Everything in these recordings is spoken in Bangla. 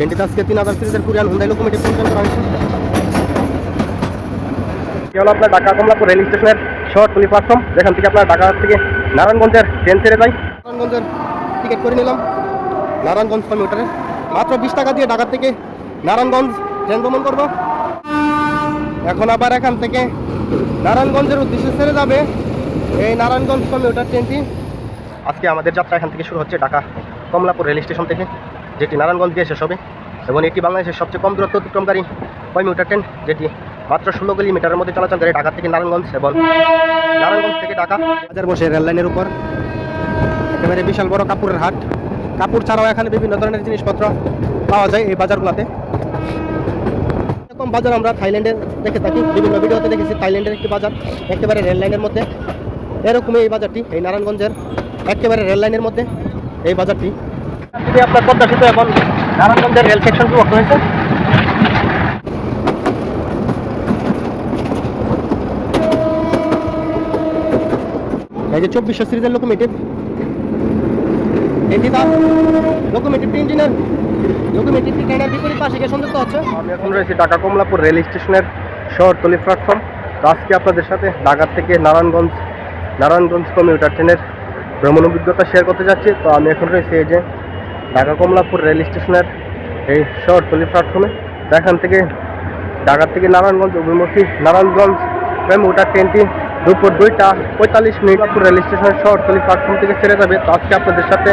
ট্রেনটিতে আজকে তিন হাজার সিরিজের কুরিয়ান হুন্দাই লোকোমেটিভ পরিচালনা করা হয়েছে এটি হলো আপনার ঢাকা কমলাপুর রেল স্টেশনের শহরতলি প্ল্যাটফর্ম যেখান থেকে আপনার ঢাকা থেকে নারায়ণগঞ্জের ট্রেন ছেড়ে যায়। নারায়ণগঞ্জের টিকিট করে নিলাম। নারায়ণগঞ্জ কমিউটারে মাত্র বিশ টাকা দিয়ে ঢাকা থেকে নারায়ণগঞ্জ ট্রেন ভ্রমণ করব। এখন আবার এখান থেকে নারায়ণগঞ্জের উদ্দেশ্যে ছেড়ে যাবে এই নারায়ণগঞ্জ কমিউটার ট্রেনটি আজকে আমাদের যাত্রা এখান থেকে শুরু হচ্ছে ঢাকা কমলাপুর রেল স্টেশন থেকে। যেটি নারায়ণগঞ্জ দিয়ে শেষ হবে এবং এটি বাংলাদেশের সবচেয়ে কম দূরত্ব অতিক্রমকারী কমিউটার ট্রেন, যেটি মাত্র ষোলো কিলোমিটারের মধ্যে চলাচল করে ঢাকা থেকে নারায়ণগঞ্জ এবং নারায়ণগঞ্জ থেকে ঢাকা। বাজার বসে রেল লাইনের উপর। একেবারে বিশাল বড় কাপড়ের হাট। কাপড় ছাড়াও এখানে বিভিন্ন ধরনের জিনিসপত্র পাওয়া যায় এই বাজারগুলোতে। এরকম বাজার আমরা থাইল্যান্ডের দেখে থাকি, বিভিন্ন ভিডিওতে দেখেছি থাইল্যান্ডের একটি বাজার, একেবারে রেললাইনের মধ্যে। এরকমই এই বাজারটি এই নারায়ণগঞ্জের একেবারে রেললাইনের মধ্যে এই বাজারটি। যদি আপনার পদ্মা সিরিজের লোকোমেটিভ এটি তার লোকোমেটিভটি ইঞ্জিনের লোকোমেটিভটি ট্রেনের বিপরীত পাশে গিয়ে সংযুক্ত হচ্ছে। আমি এখন রয়েছি ঢাকা কমলাপুর রেল স্টেশনের শহরতলি প্ল্যাটফর্ম আজকে আপনাদের সাথে ঢাকা থেকে নারায়ণগঞ্জ নারায়ণগঞ্জ কমিউটার ট্রেনের ভ্রমণ অভিজ্ঞতা শেয়ার করতে যাচ্ছি। তো আমি এখন রয়েছি এই যে ঢাকা কমলাপুর রেল স্টেশনের এই শহরতলি প্ল্যাটফর্মে। এখান থেকে ঢাকা থেকে নারায়ণগঞ্জ, অভিমুখী নারায়ণগঞ্জ ওটা ট্রেনটি দুপুর দুইটা পঁয়তাল্লিশ মিনিট রেল স্টেশনের শহরতলি প্ল্যাটফর্ম থেকে ছেড়ে যাবে। তো আজকে আপনাদের সাথে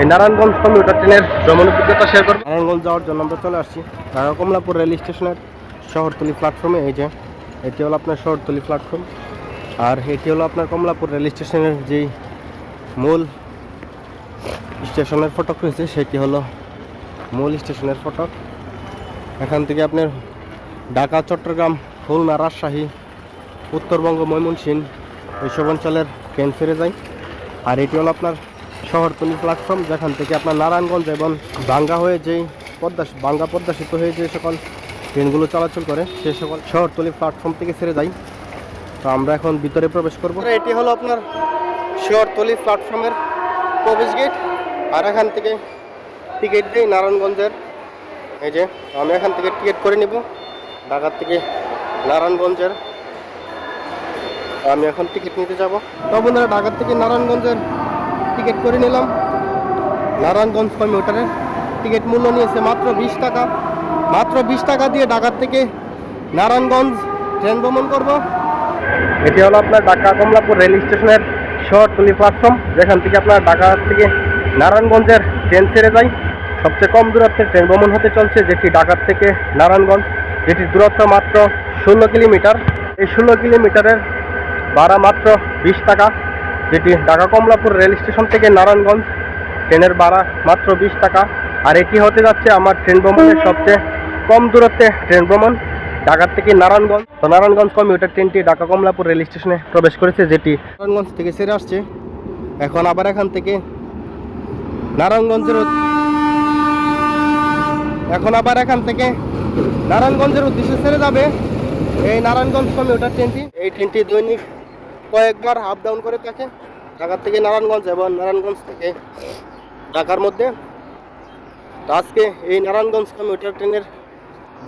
এই নারায়ণগঞ্জ কমিউটার ট্রেনের ভ্রমণ অভিজ্ঞতা শেয়ার করব। নারায়ণগঞ্জ যাওয়ার জন্য আমরা চলে আসছি ঢাকা কমলাপুর রেল স্টেশনের শহরতলি প্ল্যাটফর্মে। এই যে, এটি হলো আপনার শহরতলি প্ল্যাটফর্ম। আর এটি হলো আপনার কমলাপুর রেল স্টেশনের যেই মূল স্টেশনের ফটক রয়েছে সেটি হলো মূল স্টেশনের ফটক। এখান থেকে আপনার ঢাকা, চট্টগ্রাম, খুলনা, রাজশাহী, উত্তরবঙ্গ, ময়মনসিংহ এইসব অঞ্চলের ট্রেন ফিরে যায়। আর এটি হলো আপনার শহরতলি প্ল্যাটফর্ম যেখান থেকে আপনার নারায়ণগঞ্জ এবং বাঙ্গা হয়ে যেই পদ্মা বাঙ্গা পদ্মা সেতু হয়ে যে সকল ট্রেনগুলো চলাচল করে, সে সকল শহরতলি প্ল্যাটফর্ম থেকে ছেড়ে যায়। তো আমরা এখন ভিতরে প্রবেশ করব। এটি হলো আপনার শহরতলি প্ল্যাটফর্মের প্রবেশ গেট, আর এখান থেকে টিকিট দিই নারায়ণগঞ্জের। এই যে, আমি এখান থেকে টিকিট করে নিব, ঢাকার থেকে নারায়ণগঞ্জের। আমি এখন টিকিট নিতে যাব। তো বন্ধুরা, ঢাকার থেকে নারায়ণগঞ্জের টিকিট করে নিলাম। নারায়ণগঞ্জ কমিউটারের টিকিট মূল্য নিয়েছে মাত্র বিশ টাকা। মাত্র বিশ টাকা দিয়ে ঢাকার থেকে নারায়ণগঞ্জ ট্রেন ভ্রমণ করব। এটি হলো আপনার ঢাকা কমলাপুর রেল স্টেশনের শহরতলি প্ল্যাটফর্ম যেখান থেকে আপনার ঢাকা থেকে নারায়ণগঞ্জের ট্রেন ছেড়ে যায় সবচেয়ে কম দূরত্বের ট্রেন ভ্রমণ হতে চলছে, যেটি ঢাকার থেকে নারায়ণগঞ্জ, যেটির দূরত্ব মাত্র ষোলো কিলোমিটার। এই ষোলো কিলোমিটারের ভাড়া মাত্র বিশ টাকা, যেটি ঢাকা কমলাপুর রেল স্টেশন থেকে নারায়ণগঞ্জ ট্রেনের ভাড়া মাত্র বিশ টাকা। আর এটি হতে যাচ্ছে আমার ট্রেন ভ্রমণের সবচেয়ে কম দূরত্বে ট্রেন ভ্রমণ। ঢাকার থেকে নারায়ণগঞ্জ। তো নারায়ণগঞ্জ কমিউটার ট্রেনটি ঢাকা কমলাপুর রেল স্টেশনে প্রবেশ করেছে, যেটি নারায়ণগঞ্জ থেকে সেরে আসছে। এখন আবার এখান থেকে নারায়ণগঞ্জের এখন আবার এখান থেকে নারায়ণগঞ্জের উদ্দেশ্যে ছেড়ে যাবে এই নারায়ণগঞ্জ কমিউটার ট্রেনটি। এই ট্রেনটি দৈনিক কয়েকবার আপ ডাউন করে থাকে ঢাকা থেকে নারায়ণগঞ্জ এবং নারায়ণগঞ্জ থেকে ঢাকার মধ্যে। আজকে এই নারায়ণগঞ্জ কমিউটার ট্রেনের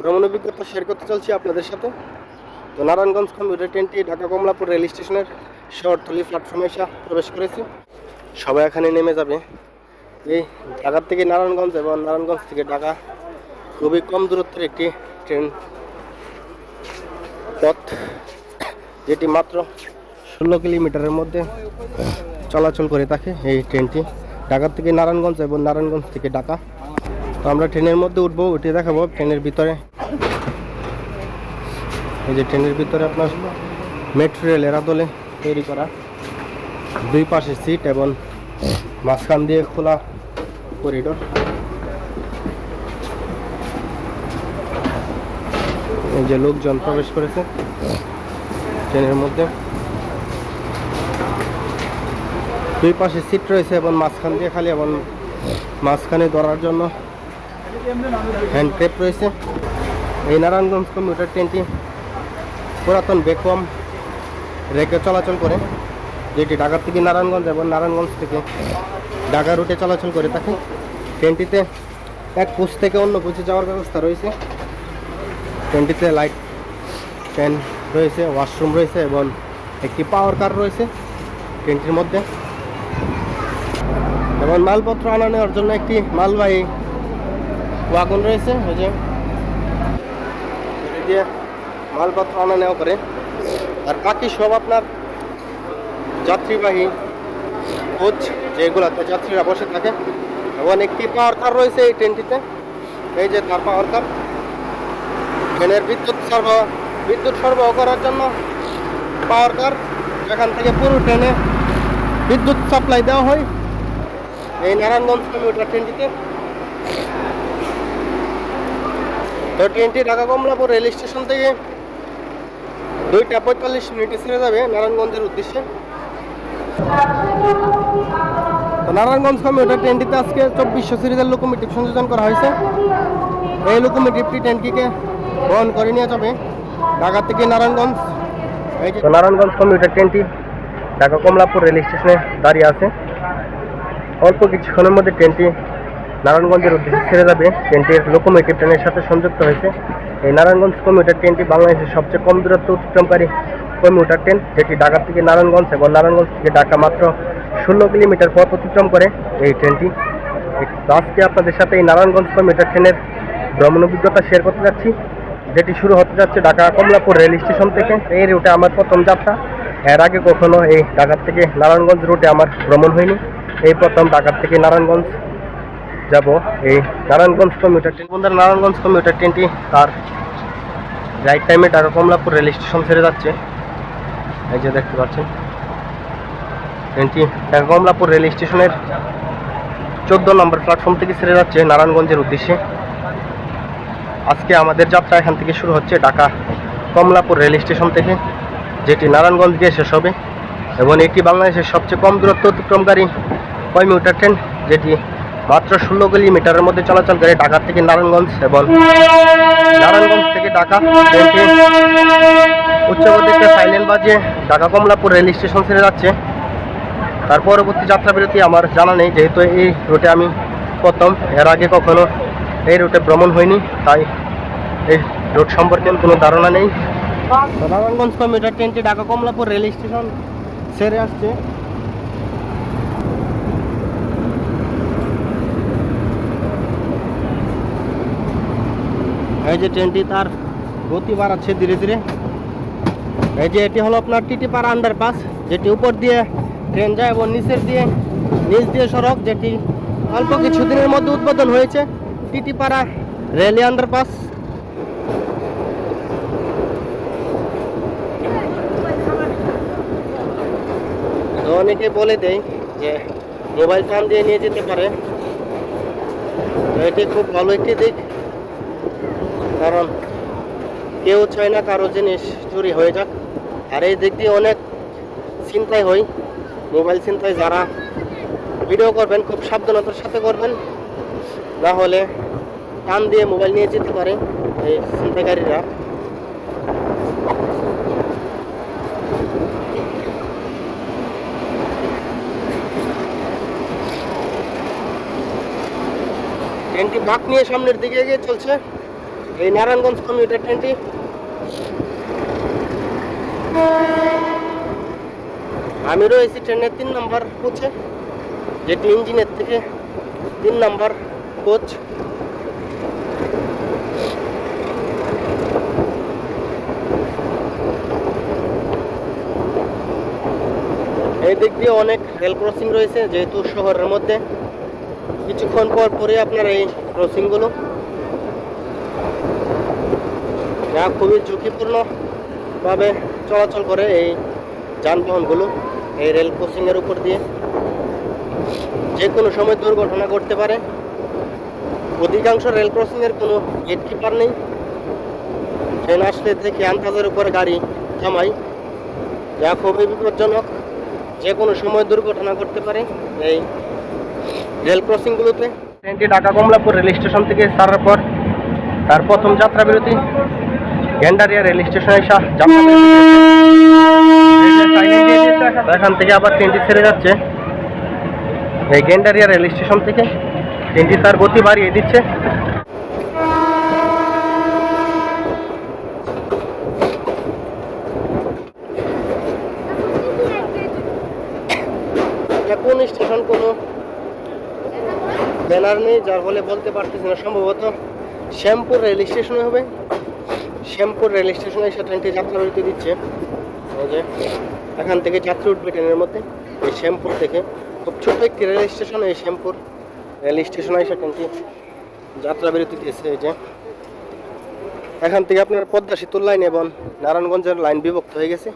ভ্রমণ অভিজ্ঞতা শেয়ার করতে চলছি আপনাদের সাথে। তো নারায়ণগঞ্জ কমিউটার ট্রেনটি ঢাকা কমলাপুর রেল স্টেশনের শহরতলি প্ল্যাটফর্মে এসে প্রবেশ করেছে। সবাই এখানে নেমে যাবে। এই ঢাকার থেকে নারায়ণগঞ্জ এবং নারায়ণগঞ্জ থেকে ঢাকা খুবই কম দূরত্বের একটি ট্রেন পথ, যেটি মাত্র ষোলো কিলোমিটারের মধ্যে চলাচল করে থাকে এই ট্রেনটি। ঢাকা থেকে নারায়ণগঞ্জ এবং নারায়ণগঞ্জ থেকে ঢাকা আমরা ট্রেনের মধ্যে উঠবো, উঠে দেখাবো ট্রেনের ভিতরে। এই যে ট্রেনের ভিতরে আপনার মেট্রো রেল এরাদলে তৈরি করা। দুই পাশে সিট এবং মাঝখান দিয়ে খোলা করিডোর এই যে লোকজন প্রবেশ করেছে ট্রেনের মধ্যে। দুই পাশে সিট রয়েছে এবং মাঝখান দিয়ে খালি এবং মাঝখানে ধরার জন্য হ্যান্ড ক্রেপ রয়েছে। এই নারায়ণগঞ্জ কমিউটার ট্রেনটি পুরাতন বেকম রেখে চলাচল করে, যেটি ঢাকা থেকে নারায়ণগঞ্জ এবং নারায়ণগঞ্জ থেকে ঢাকা রুটে চলাচল করে থাকে। ট্রেনটিতে এক পোস্ট থেকে অন্য পোস্টে যাওয়ার ব্যবস্থা রয়েছে। ট্রেনটিতে লাইট ফ্যান রয়েছে, ওয়াশরুম রয়েছে এবং একটি পাওয়ার কার রয়েছে ট্রেনটির মধ্যে। এবং মালপত্র আনা নেওয়ার জন্য একটি মালবাহী ওয়াগন রয়েছে, ওই যে। মালপত্র আনা নেওয়া করে। আর বাকি সব আপনার যাত্রীবাহী কোচ যেগুলোতে যাত্রীরা বসে থাকে এবং একটি পাওয়ার কার রয়েছে এই ট্রেনটিতে এই যে তার পাওয়ার কার ট্রেনের বিদ্যুৎ সরবরাহ বিদ্যুৎ সরবরাহ করার জন্য পাওয়ার কার এখান থেকে পুরো ট্রেনে বিদ্যুৎ সাপ্লাই দেওয়া হয়। এই নারায়ণগঞ্জ কিলোমিটার ট্রেনটিতে তো ট্রেনটি ঢাকা কমলাপুর রেল স্টেশন থেকে দুইটা পঁয়তাল্লিশ মিনিটে ছেড়ে যাবে নারায়ণগঞ্জের উদ্দেশ্যে। নারায়ণগঞ্জ কমিউটার ট্রেনটিতে আজকে চব্বিশশো সিরিজের লোকোমেটিভ সংযোজন করা হয়েছে। এই লোকোমেটিভটি ট্রেনটিকে বহন করে নিয়ে যাবে ঢাকা থেকে নারায়ণগঞ্জ। এই যে নারায়ণগঞ্জ কমিউটার ট্রেনটি ঢাকা কমলাপুর রেল স্টেশনে দাঁড়িয়ে আছে। অল্প কিছুক্ষণের মধ্যে ট্রেনটি নারায়ণগঞ্জের উদ্দেশ্যে ছেড়ে যাবে ট্রেনটির লোকোমেটিভ ট্রেনের সাথে সংযুক্ত হয়েছে। এই নারায়ণগঞ্জ কমিউটার ট্রেনটি বাংলাদেশের সবচেয়ে কম দূরত্ব অতিক্রমকারী কমিউটার ট্রেন যেটি ঢাকা থেকে নারায়ণগঞ্জ এবং নারায়ণগঞ্জ থেকে ঢাকা মাত্র ষোলো কিলোমিটার পথ অতিক্রম করে এই ট্রেনটি আজকে আপনাদের সাথে এই নারায়ণগঞ্জ কমিউটার ট্রেনের ভ্রমণ অভিজ্ঞতা শেয়ার করতে যাচ্ছি, যেটি শুরু হতে যাচ্ছে ঢাকা কমলাপুর রেল স্টেশন থেকে। এই রুটে আমার প্রথম যাত্রা। এর আগে কখনো এই ঢাকার থেকে নারায়ণগঞ্জ রুটে আমার ভ্রমণ হয়নি। এই প্রথম ঢাকার থেকে নারায়ণগঞ্জ যাব এই নারায়ণগঞ্জ কমিউটার ট্রেন বন্ধুরা, নারায়ণগঞ্জ কমিউটার ট্রেনটি তার রাইট টাইমে ঢাকা কমলাপুর রেল স্টেশন ছেড়ে যাচ্ছে। এই যে দেখতে পাচ্ছেন ট্রেনটি ঢাকা কমলাপুর রেল স্টেশনের চোদ্দ নম্বর প্ল্যাটফর্ম থেকে ছেড়ে যাচ্ছে নারায়ণগঞ্জের উদ্দেশ্যে। আজকে আমাদের যাত্রা এখান থেকে শুরু হচ্ছে ঢাকা কমলাপুর রেল স্টেশন থেকে, যেটি নারায়ণগঞ্জ গিয়ে শেষ হবে। এবং এটি বাংলাদেশের সবচেয়ে কম দূরত্ব অতিক্রমকারী কমিউটার ট্রেন যেটি মাত্র ষোলো কিলোমিটারের মধ্যে চলাচল করে ঢাকা থেকে নারায়ণগঞ্জ এবং নারায়ণগঞ্জ থেকে ঢাকা ট্রেনটি উচ্চগতিতে সাইলেন্ট বাজিয়ে ঢাকা কমলাপুর রেল স্টেশন ছেড়ে যাচ্ছে। তার পরবর্তী যাত্রা বিরতি আমার জানা নেই, যেহেতু এই রুটে আমি প্রথম। এর আগে কখনো এই রুটে ভ্রমণ হয়নি, তাই এই রুট সম্পর্কে কোনো ধারণা নেই। নারায়ণগঞ্জ কমিউটার ট্রেনটি ঢাকা কমলাপুর রেল স্টেশন ছেড়ে আসছে। এই যে ট্রেনটি তার গতি বাড়াচ্ছে ধীরে ধীরে। এই যে এটি হলো আপনার টিটিপাড়া আন্ডারপাস যেটি উপর দিয়ে ট্রেন যায় এবং নিচের দিয়ে, নিচ দিয়ে সড়ক, যেটি অল্প কিছুদিনের মধ্যে উদ্বোধন হয়েছে টিটিপাড়া রেলি আন্ডারপাস তো অনেকে বলে দেয় যে মোবাইল ফোন দিয়ে নিয়ে যেতে পারে। তো এটি খুব ভালো একটি দিক। কারণ কেউ চায় না কারও জিনিস চুরি হয়ে যাক। আর এই দিক দিয়ে অনেক চিন্তাই হয়। মোবাইল চিন্তায় যারা ভিডিও করবেন, খুব সাবধানতার সাথে করবেন। না হলে টান দিয়ে মোবাইল নিয়ে যেতে পারে এই চিন্তাকারীরা। ট্রেনটি বাঁক নিয়ে সামনের দিকে এগিয়ে চলছে। এই নারায়ণগঞ্জ কমিউটার ট্রেনটি আমি রয়েছি ট্রেনের তিন নম্বর কোচে, যেটি ইঞ্জিনের থেকে তিন নম্বর কোচ। এই দিক দিয়ে অনেক রেল ক্রসিং রয়েছে, যেহেতু শহরের মধ্যে। কিছুক্ষণ পর পরে আপনার এই ক্রসিংগুলো। যা খুবই ঝুঁকিপূর্ণভাবে চলাচল করে এই যানবাহনগুলো, এই রেল ক্রসিংয়ের উপর দিয়ে। যে কোনো সময় দুর্ঘটনা ঘটতে পারে। অধিকাংশ রেল ক্রসিংয়ের কোনো গেট কিপার নেই। ট্রেন আসলে দেখে আন্দাজের উপরে গাড়ি থামাই যা খুবই বিপজ্জনক। যে কোনো সময় দুর্ঘটনা ঘটতে পারে এই রেল ক্রসিংগুলোতে। ট্রেনটি ঢাকা কমলাপুর রেল স্টেশন থেকে ছাড়ার পর তার প্রথম যাত্রা বিরতি গেন্ডারিয়া রেল স্টেশনে এখান থেকে আবার ট্রেনটি ছেড়ে যাচ্ছে। এই গেন্ডারিয়া রেল স্টেশন থেকে ট্রেনটি তার গতি বাড়িয়ে দিচ্ছে। কোন স্টেশন কোনো ব্যানার নেই, যার ফলে বলতে পারতেছি না, সম্ভবত শ্যামপুর রেল স্টেশনে হবে। শ্যামপুর রেল স্টেশনে এসে ট্রেনটি যাত্রা বিরতি দিচ্ছে। যে, এখান থেকে যাত্রী উঠবে ট্রেনের মধ্যে। এই শ্যামপুর থেকে খুব ছোট একটি রেল স্টেশন, এই শ্যামপুর রেল স্টেশনে এসে ট্রেনটি যাত্রা বিরতি দিয়েছে। এই যে, এখান থেকে আপনার পদ্মা সেতুর লাইন এবং নারায়ণগঞ্জের লাইন বিভক্ত হয়ে গেছে।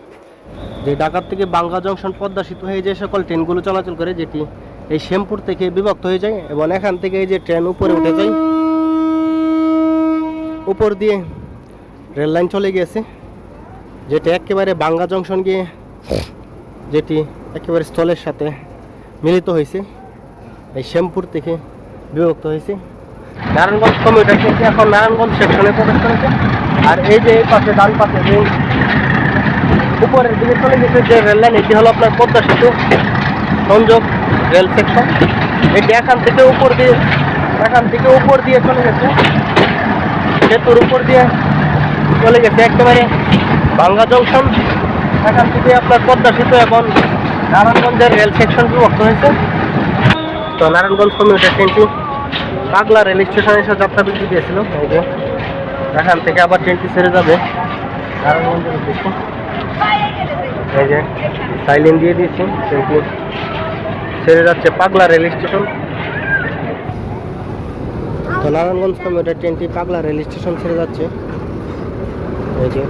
যে ঢাকার থেকে বাংলা জংশন পদ্মা সেতু হয়ে যে সকল ট্রেনগুলো চলাচল করে, যেটি এই শ্যামপুর থেকে বিভক্ত হয়ে যায় এবং এখান থেকে এই যে ট্রেন উপরে উঠে যায়। উপর দিয়ে রেল লাইন চলে গিয়েছে। যেটি একেবারে বাংলা জংশন গিয়ে যেটি একেবারে স্থলের সাথে মিলিত হয়েছে। এই শ্যামপুর থেকে বিভক্ত হয়েছে। নারায়ণগঞ্জ কমিউটার কিন্তু এখন নারায়ণগঞ্জ সেকশনে প্রবেশ করেছে। আর এই যে এই পাশে ডান পাশে যে উপরের দিকে চলে গেছে যে রেল লাইন, এটি হলো আপনার পদ্মা সেতু সংযোগ রেল সেকশন। এটি এখান থেকে উপর দিয়ে, এখান থেকে উপর দিয়ে চলে গেছে। সেতুর উপর দিয়ে চলে গেছে একেবারে বাংলা জংশন। এখান থেকে আপনার পদ্মা সেতু এবং নারায়ণগঞ্জের রেল সেকশন বিভক্ত হয়েছে। তো নারায়ণগঞ্জ কমিউটার ট্রেনটি পাগলা রেল স্টেশন এসে যাত্রা বিরতি দিয়েছিল এখান থেকে আবার ট্রেনটি ছেড়ে যাবে নারায়ণগঞ্জের উদ্দেশ্যে। এই যে সাইলেন দিয়ে দিয়েছি ট্রেনটি ছেড়ে যাচ্ছে পাগলা রেল স্টেশন তো নারায়ণগঞ্জ কমিউটার ট্রেনটি পাগলা রেল স্টেশন ছেড়ে যাচ্ছে। যে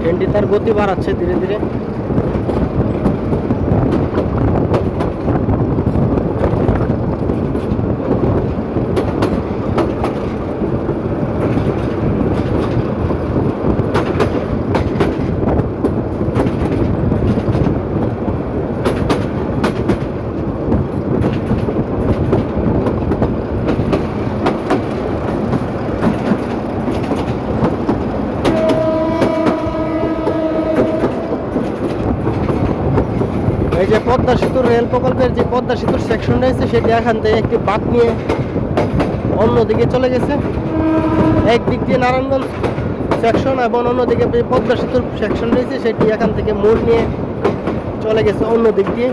ট্রেনটি তার গতি বাড়াচ্ছে ধীরে ধীরে এই যে পদ্মা সেতুর রেল প্রকল্পের যে পদ্মা সেতুর সেকশন রয়েছে, সেটি এখান থেকে একটি বাঁক নিয়ে অন্যদিকে চলে গেছে। একদিক দিয়ে নারায়ণগঞ্জ সেকশন এবং অন্যদিকে পদ্মা সেতুর সেকশন রয়েছে, সেটি এখান থেকে মোড় নিয়ে চলে গেছে অন্য দিক দিয়ে।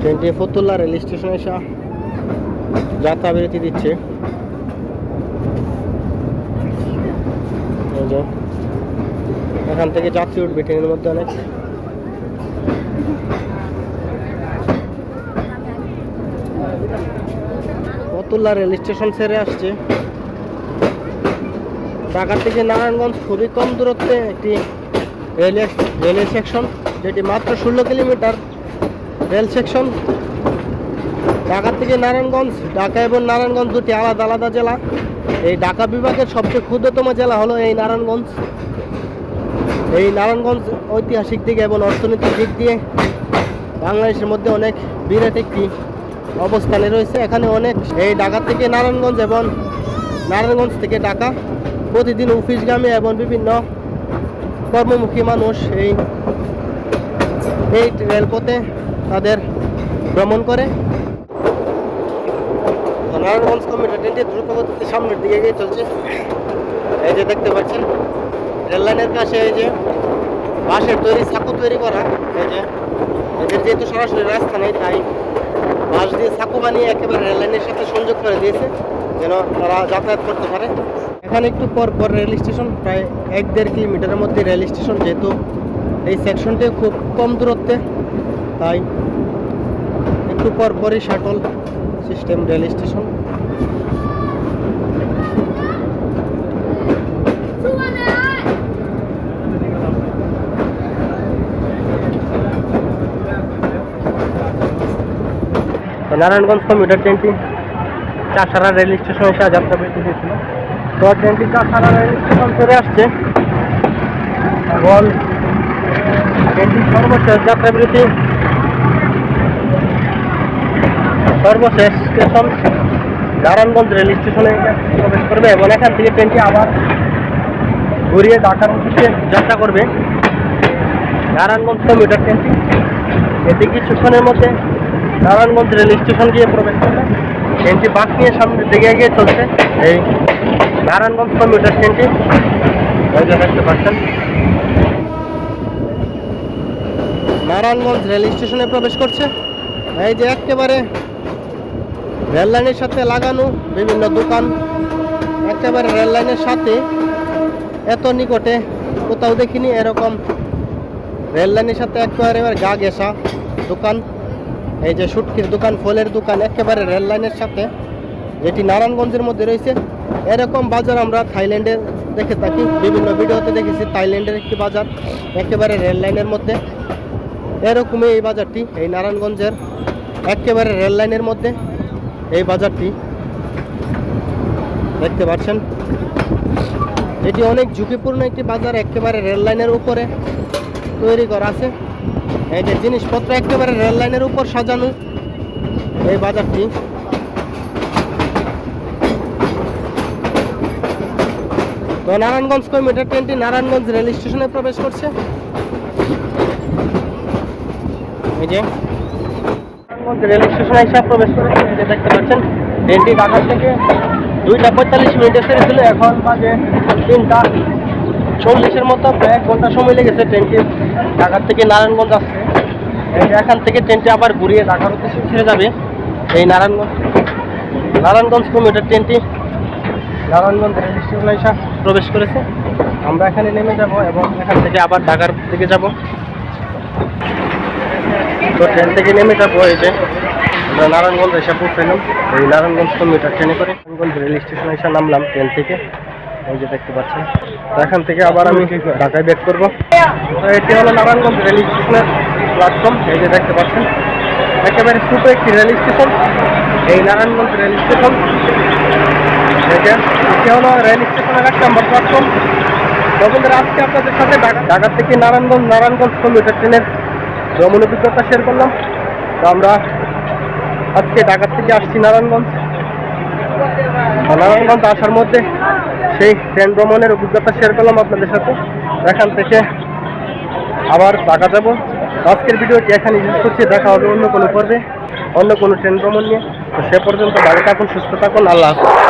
ট্রেনটি ফতুল্লা রেল স্টেশনে এসে যাত্রা বিরতি দিচ্ছে। এখান থেকে যাত্রী উঠবে ট্রেনের মধ্যে অনেক। ফতুল্লা রেল স্টেশন ছেড়ে আসছে। ঢাকা থেকে নারায়ণগঞ্জ খুবই কম দূরত্বে একটি রেল রেলের সেকশন যেটি মাত্র ষোলো কিলোমিটার রেল সেকশন ঢাকা থেকে নারায়ণগঞ্জ, ঢাকা এবং নারায়ণগঞ্জ দুটি আলাদা আলাদা জেলা। এই ঢাকা বিভাগের সবচেয়ে ক্ষুদ্রতম জেলা হলো এই নারায়ণগঞ্জ। এই নারায়ণগঞ্জ ঐতিহাসিক দিক এবং অর্থনৈতিক দিক দিয়ে বাংলাদেশের মধ্যে অনেক বিরাট একটি অবস্থানে রয়েছে। এখানে অনেক এই ঢাকা থেকে নারায়ণগঞ্জ এবং নারায়ণগঞ্জ থেকে ঢাকা প্রতিদিন অফিসগামী এবং বিভিন্ন কর্মমুখী মানুষ এই এই রেলপথে তাদের ভ্রমণ করে। নারায়ণগঞ্জ কমিউটার ট্রেনটি দ্রুত গতিতে সামনের দিকে এগিয়ে চলছে। এই যে দেখতে পাচ্ছেন রেল লাইনের কাছে এই যে বাঁশের তৈরি, ছাকু তৈরি করা, এই যে এদের যেহেতু সরাসরি রাস্তা নেই, তাই বাঁশ দিয়ে ছাকু বানিয়ে একেবারে রেললাইনের সাথে সংযোগ করে দিয়েছে, যেন তারা যাতায়াত করতে পারে। এখানে একটু পর পর রেল স্টেশন, প্রায় এক দেড় কিলোমিটারের মধ্যে রেল স্টেশন, যেহেতু এই সেকশনটি খুব কম দূরত্বে, তাই একটু পর পরই shuttle system rail station. Narayanganj commuter ট্রেনটি চাষারা রেল স্টেশন এসে যাত্রা বিরতি দিয়েছিল তো ট্রেনটি চাষারা রেল স্টেশন চলে আসছে। এবং ট্রেনটির সর্বশেষ যাত্রাবিরতি সর্বশেষ স্টেশন নারায়ণগঞ্জ রেল স্টেশনে প্রবেশ করবে এবং এখান থেকে ট্রেনটি আবার ঘুরিয়ে ঢাকার উদ্দেশ্যে যাত্রা করবে। নারায়ণগঞ্জ কমিউটার ট্রেনটি। এতে কিছুক্ষণের মধ্যে নারায়ণগঞ্জ রেল স্টেশন গিয়ে প্রবেশ করবে ট্রেনটি বাস নিয়ে সামনে দিকে এগিয়ে চলছে। এই নারায়ণগঞ্জ কমিউটার ট্রেনটি দেখতে পাচ্ছেন। নারায়ণগঞ্জ রেল স্টেশনে প্রবেশ করছে। এই যে একেবারে রেল লাইনের সাথে লাগানো বিভিন্ন দোকান। একেবারে রেল লাইনের সাথে এত নিকটে কোথাও দেখিনি এরকম। রেল লাইনের সাথে একেবারে গা ঘেঁষা দোকান। এই যে সুটকির দোকান, ফলের দোকান, একেবারে রেল লাইনের সাথে, যেটি নারায়ণগঞ্জের মধ্যে রয়েছে। এরকম বাজার আমরা থাইল্যান্ডে দেখে থাকি, বিভিন্ন ভিডিওতে দেখেছি, থাইল্যান্ডের একটি বাজার, একেবারে রেল লাইনের মধ্যে। এরকমই এই বাজারটি এই নারায়ণগঞ্জের, একেবারে রেল লাইনের মধ্যে এই বাজারটি। দেখতে পাচ্ছেন? এটি অনেক ঝুঁকিপূর্ণ একটি বাজার, একেবারে রেল লাইনের উপরে তৈরি করা আছে। এই যে জিনিসপত্র একেবারে রেল লাইনের উপর সাজানো এই বাজারটি। তো নারায়ণগঞ্জ কিলোমিটার ট্রেনটি নারায়ণগঞ্জ রেল স্টেশনে প্রবেশ করছে। এই যে নারায়ণগঞ্জ রেল স্টেশনে এসে প্রবেশ করেছে দেখতে পাচ্ছেন, ট্রেনটি ঢাকা থেকে দুইটা পঁয়তাল্লিশ মিনিটে ছেড়েছিল, এখন বাজে তিনটা চল্লিশের মতো এক ঘণ্টা সময় লেগেছে ট্রেনটি ঢাকার থেকে নারায়ণগঞ্জ আসছে। এখান থেকে ট্রেনটি আবার ঘুরিয়ে ঢাকার উদ্দেশ্যে ছেড়ে যাবে। এই নারায়ণগঞ্জ নারায়ণগঞ্জ কমিউটার ট্রেনটি নারায়ণগঞ্জ রেল স্টেশনে প্রবেশ করেছে। আমরা এখানে নেমে যাব এবং এখান থেকে আবার ঢাকার দিকে যাব। তো ট্রেন থেকে নেমে যাব এই যে, আমরা নারায়ণগঞ্জ এসে পৌঁছালাম এই নারায়ণগঞ্জ কমিউটার ট্রেনে করে নারায়ণগঞ্জ রেল স্টেশনে এসে নামলাম ট্রেন থেকে। এই যে দেখতে পাচ্ছেন। এখান থেকে আবার আমি ঢাকায় ব্যাক করব। এটি হলো নারায়ণগঞ্জ রেল স্টেশনের প্ল্যাটফর্ম এই যে দেখতে পাচ্ছেন। একেবারে ছোটো একটি রেল স্টেশন এই নারায়ণগঞ্জ রেল স্টেশন এটি হলো রেল স্টেশনের এক নম্বর প্ল্যাটফর্ম বন্ধুরা, আজকে আপনাদের সাথে ঢাকা থেকে নারায়ণগঞ্জ নারায়ণগঞ্জ কমিউটার ট্রেনের ভ্রমণ অভিজ্ঞতা শেয়ার করলাম। তো আমরা আজকে ঢাকা থেকে আসছি নারায়ণগঞ্জ। নারায়ণগঞ্জ আসার মধ্যে সেই ট্রেন ভ্রমণের অভিজ্ঞতা শেয়ার করলাম আপনাদের সাথে। এখান থেকে আবার ঢাকা যাব। আজকের ভিডিওটি এখানে ইউজ করছি। দেখা হবে অন্য কোনো পর্বে, অন্য কোনো ট্রেন ভ্রমণ নিয়ে। তো সে পর্যন্ত ভালো থাকুন, সুস্থ থাকুন। আল্লাহ হাফেজ।